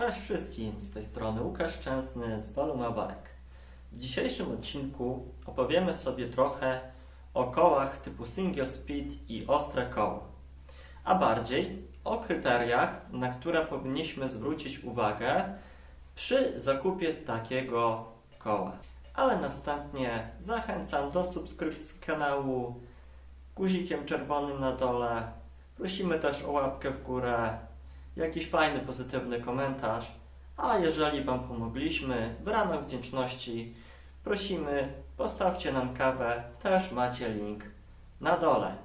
Cześć wszystkim, z tej strony Łukasz Szczęsny z Baluma Bike. W dzisiejszym odcinku opowiemy sobie trochę o kołach typu single speed i ostre koło, a bardziej o kryteriach, na które powinniśmy zwrócić uwagę przy zakupie takiego koła. Ale na wstępnie zachęcam do subskrypcji kanału guzikiem czerwonym na dole. Prosimy też o łapkę w górę, jakiś fajny, pozytywny komentarz. A jeżeli Wam pomogliśmy, w ramach wdzięczności prosimy, postawcie nam kawę, też macie link na dole.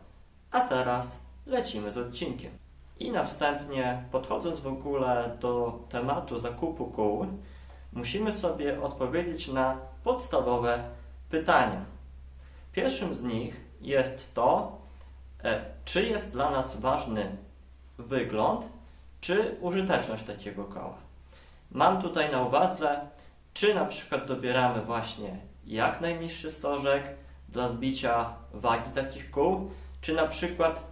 A teraz lecimy z odcinkiem. I na wstępnie, podchodząc w ogóle do tematu zakupu kół, musimy sobie odpowiedzieć na podstawowe pytania. Pierwszym z nich jest to, e, czy jest dla nas ważny wygląd, czy użyteczność takiego koła. Mam tutaj na uwadze, czy na przykład dobieramy właśnie jak najniższy stożek dla zbicia wagi takich kół, czy na przykład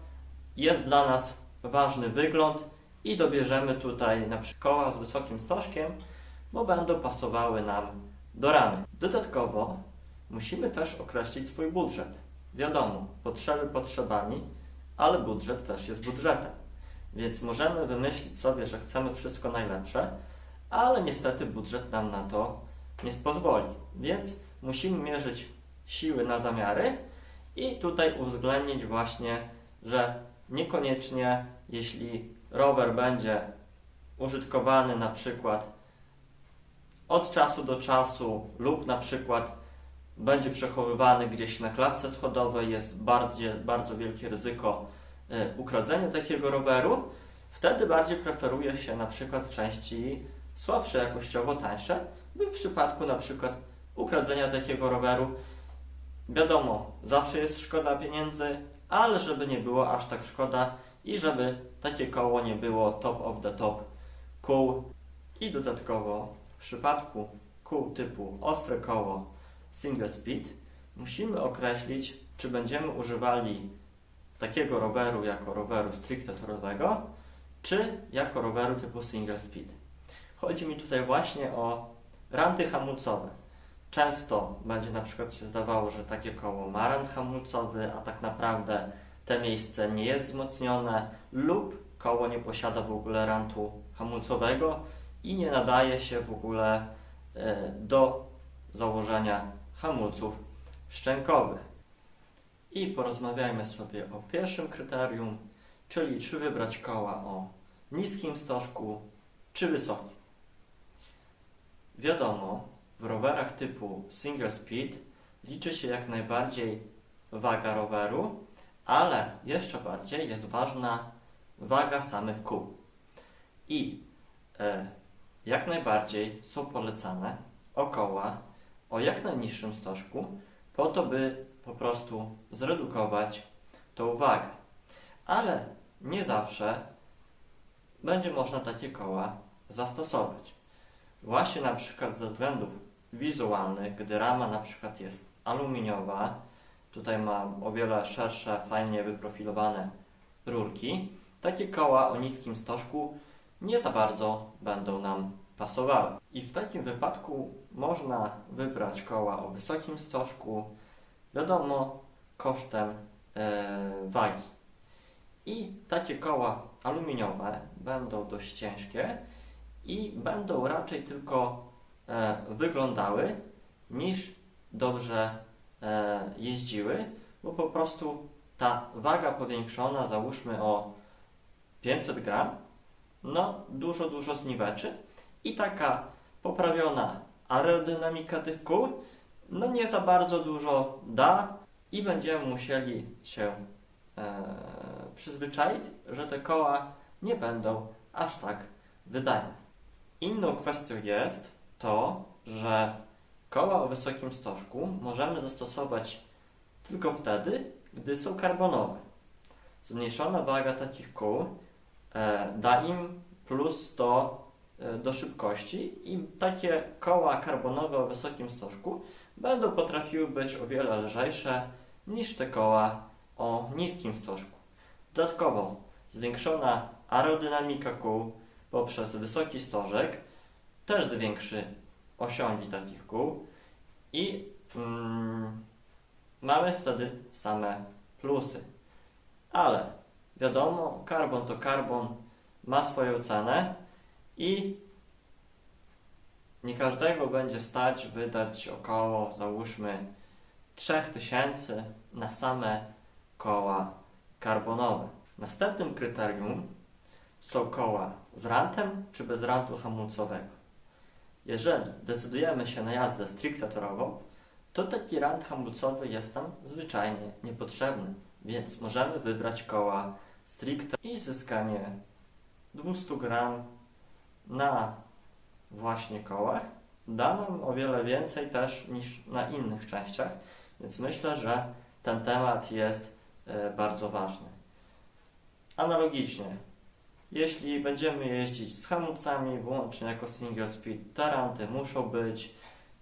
jest dla nas ważny wygląd i dobierzemy tutaj na przykład koła z wysokim stożkiem, bo będą pasowały nam do ramy. Dodatkowo musimy też określić swój budżet. Wiadomo, potrzeby potrzebami, ale budżet też jest budżetem. Więc możemy wymyślić sobie, że chcemy wszystko najlepsze, ale niestety budżet nam na to nie pozwoli. Więc musimy mierzyć siły na zamiary i tutaj uwzględnić właśnie, że niekoniecznie jeśli rower będzie użytkowany na przykład od czasu do czasu lub na przykład będzie przechowywany gdzieś na klatce schodowej, jest bardzo, bardzo wielkie ryzyko e, ukradzenia takiego roweru, wtedy bardziej preferuje się na przykład części słabsze jakościowo, tańsze, by w przypadku na przykład ukradzenia takiego roweru, wiadomo, zawsze jest szkoda pieniędzy, ale żeby nie było aż tak szkoda i żeby takie koło nie było top of the top kół. I dodatkowo w przypadku kół typu ostre koło single speed musimy określić, czy będziemy używali takiego roweru jako roweru stricte torowego, czy jako roweru typu single speed. Chodzi mi tutaj właśnie o ranty hamulcowe. Często będzie na przykład się zdawało, że takie koło ma rant hamulcowy, a tak naprawdę te miejsce nie jest wzmocnione lub koło nie posiada w ogóle rantu hamulcowego i nie nadaje się w ogóle e, do założenia hamulców szczękowych. I porozmawiajmy sobie o pierwszym kryterium, czyli czy wybrać koła o niskim stożku, czy wysokim. Wiadomo, w rowerach typu single speed liczy się jak najbardziej waga roweru, ale jeszcze bardziej jest ważna waga samych kół. I e, jak najbardziej są polecane okoła o jak najniższym stożku, po to, by po prostu zredukować tą wagę. Ale nie zawsze będzie można takie koła zastosować. Właśnie na przykład ze względów wizualnych, gdy rama na przykład jest aluminiowa, tutaj ma o wiele szersze, fajnie wyprofilowane rurki, takie koła o niskim stożku nie za bardzo będą nam pasowały. I w takim wypadku można wybrać koła o wysokim stożku, wiadomo, kosztem e, wagi. I takie koła aluminiowe będą dość ciężkie i będą raczej tylko e, wyglądały niż dobrze e, jeździły, bo po prostu ta waga powiększona, załóżmy o 500 gram, no dużo, dużo zniweczy i taka poprawiona aerodynamika tych kół, no nie za bardzo dużo da i będziemy musieli się e, przyzwyczaić, że te koła nie będą aż tak wydajne. Inną kwestią jest to, że koła o wysokim stożku możemy zastosować tylko wtedy, gdy są karbonowe. Zmniejszona waga takich kół e, da im plus 100 e, do szybkości i takie koła karbonowe o wysokim stożku będą potrafiły być o wiele lżejsze niż te koła o niskim stożku. Dodatkowo zwiększona aerodynamika kół poprzez wysoki stożek też zwiększy osiągi takich kół i mm, mamy wtedy same plusy. Ale wiadomo, karbon to karbon ma swoją cenę i nie każdego będzie stać wydać około, załóżmy, 3000 na same koła karbonowe. Następnym kryterium są koła z rantem czy bez rantu hamulcowego. Jeżeli decydujemy się na jazdę stricte torową, to taki rant hamulcowy jest nam zwyczajnie niepotrzebny, więc możemy wybrać koła stricte i zyskanie 200 gram na właśnie kołach da nam o wiele więcej też niż na innych częściach, więc myślę, że ten temat jest e, bardzo ważny. Analogicznie, jeśli będziemy jeździć z hamulcami wyłącznie jako single speed, taranty muszą być.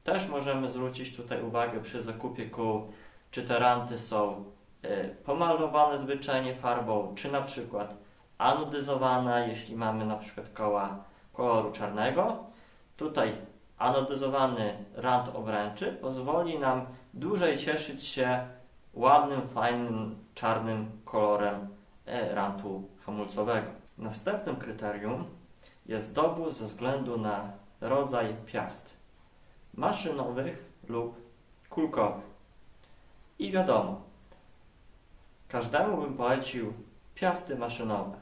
Też możemy zwrócić tutaj uwagę przy zakupie kół, czy taranty są e, pomalowane zwyczajnie farbą, czy na przykład anodyzowane, jeśli mamy na przykład koła koloru czarnego. Tutaj anodyzowany rant obręczy pozwoli nam dłużej cieszyć się ładnym, fajnym, czarnym kolorem e, rantu hamulcowego. Następnym kryterium jest dobór ze względu na rodzaj piast maszynowych lub kulkowych. I wiadomo, każdemu bym polecił piasty maszynowe,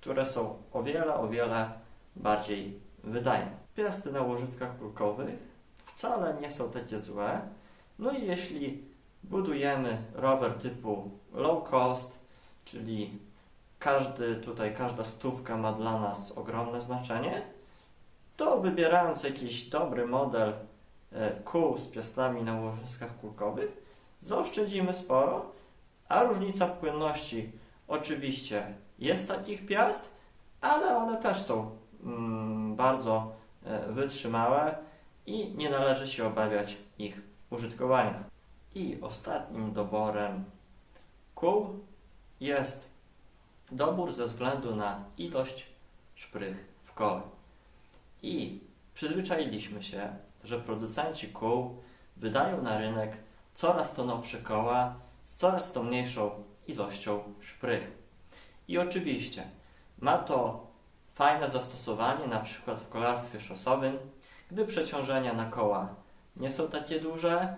które są o wiele, o wiele bardziej wydajne. Piasty na łożyskach kulkowych wcale nie są takie złe. No i jeśli budujemy rower typu low cost, czyli każdy tutaj, każda stówka ma dla nas ogromne znaczenie, to wybierając jakiś dobry model e, kół z piastami na łożyskach kulkowych, zaoszczędzimy sporo, a różnica w płynności oczywiście jest takich piast, ale one też są mm, bardzo wytrzymałe i nie należy się obawiać ich użytkowania. I ostatnim doborem kół jest dobór ze względu na ilość szprych w kole. I przyzwyczailiśmy się, że producenci kół wydają na rynek coraz to nowsze koła z coraz to mniejszą ilością szprych. I oczywiście ma to fajne zastosowanie na przykład w kolarstwie szosowym, gdy przeciążenia na koła nie są takie duże,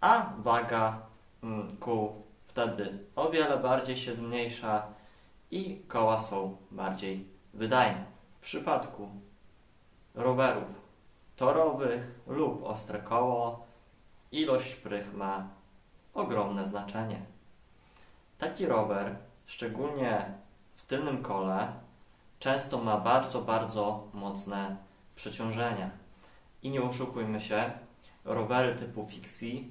a waga mm, kół wtedy o wiele bardziej się zmniejsza i koła są bardziej wydajne. W przypadku rowerów torowych lub ostre koło ilość szprych ma ogromne znaczenie. Taki rower, szczególnie w tylnym kole, często ma bardzo, bardzo mocne przeciążenia. I nie oszukujmy się, rowery typu fixie,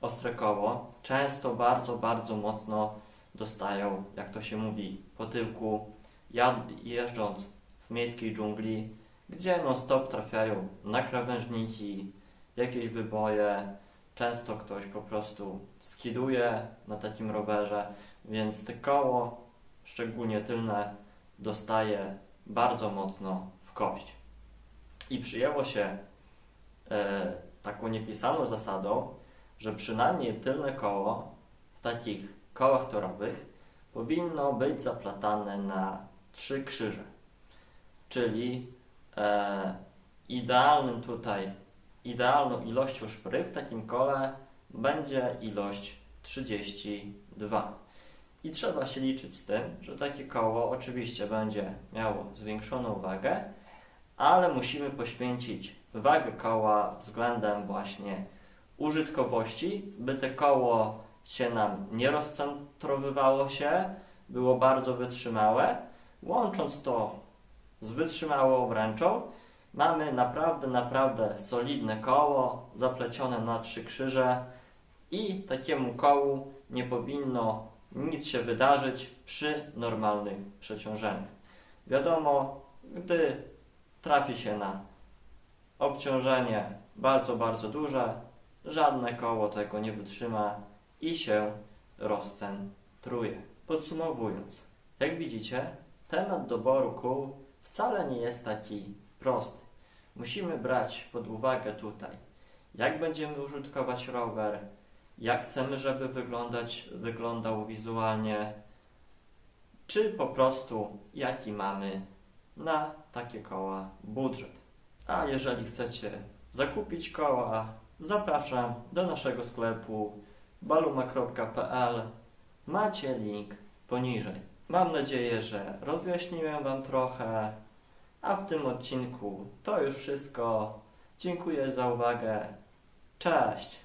ostre koło, często bardzo, bardzo mocno dostają, jak to się mówi, po tyłku, jeżdżąc w miejskiej dżungli, gdzie non stop trafiają na krawężniki, jakieś wyboje. Często ktoś po prostu skiduje na takim rowerze, więc te koło, szczególnie tylne, dostaje bardzo mocno w kość. I przyjęło się e, taką niepisaną zasadą, że przynajmniej tylne koło w takich kołach torowych powinno być zaplatane na trzy krzyże. Czyli e, idealnym tutaj, idealną ilością szpry w takim kole będzie ilość 32. I trzeba się liczyć z tym, że takie koło oczywiście będzie miało zwiększoną wagę, ale musimy poświęcić wagę koła względem właśnie użytkowości, by te koło się nam nie rozcentrowywało się, było bardzo wytrzymałe. Łącząc to z wytrzymałą obręczą, mamy naprawdę, naprawdę solidne koło zaplecione na trzy krzyże i takiemu kołu nie powinno nic się wydarzyć przy normalnych przeciążeniach. Wiadomo, gdy trafi się na obciążenie bardzo, bardzo duże, żadne koło tego nie wytrzyma i się rozcentruje. Podsumowując, jak widzicie, temat doboru kół wcale nie jest taki prosty. Musimy brać pod uwagę tutaj, jak będziemy użytkować rower, jak chcemy, żeby wyglądać, wyglądał wizualnie, czy po prostu jaki mamy na takie koła budżet. A jeżeli chcecie zakupić koła, zapraszam do naszego sklepu baluma.pl. Macie link poniżej. Mam nadzieję, że rozjaśniłem Wam trochę, a w tym odcinku to już wszystko. Dziękuję za uwagę. Cześć!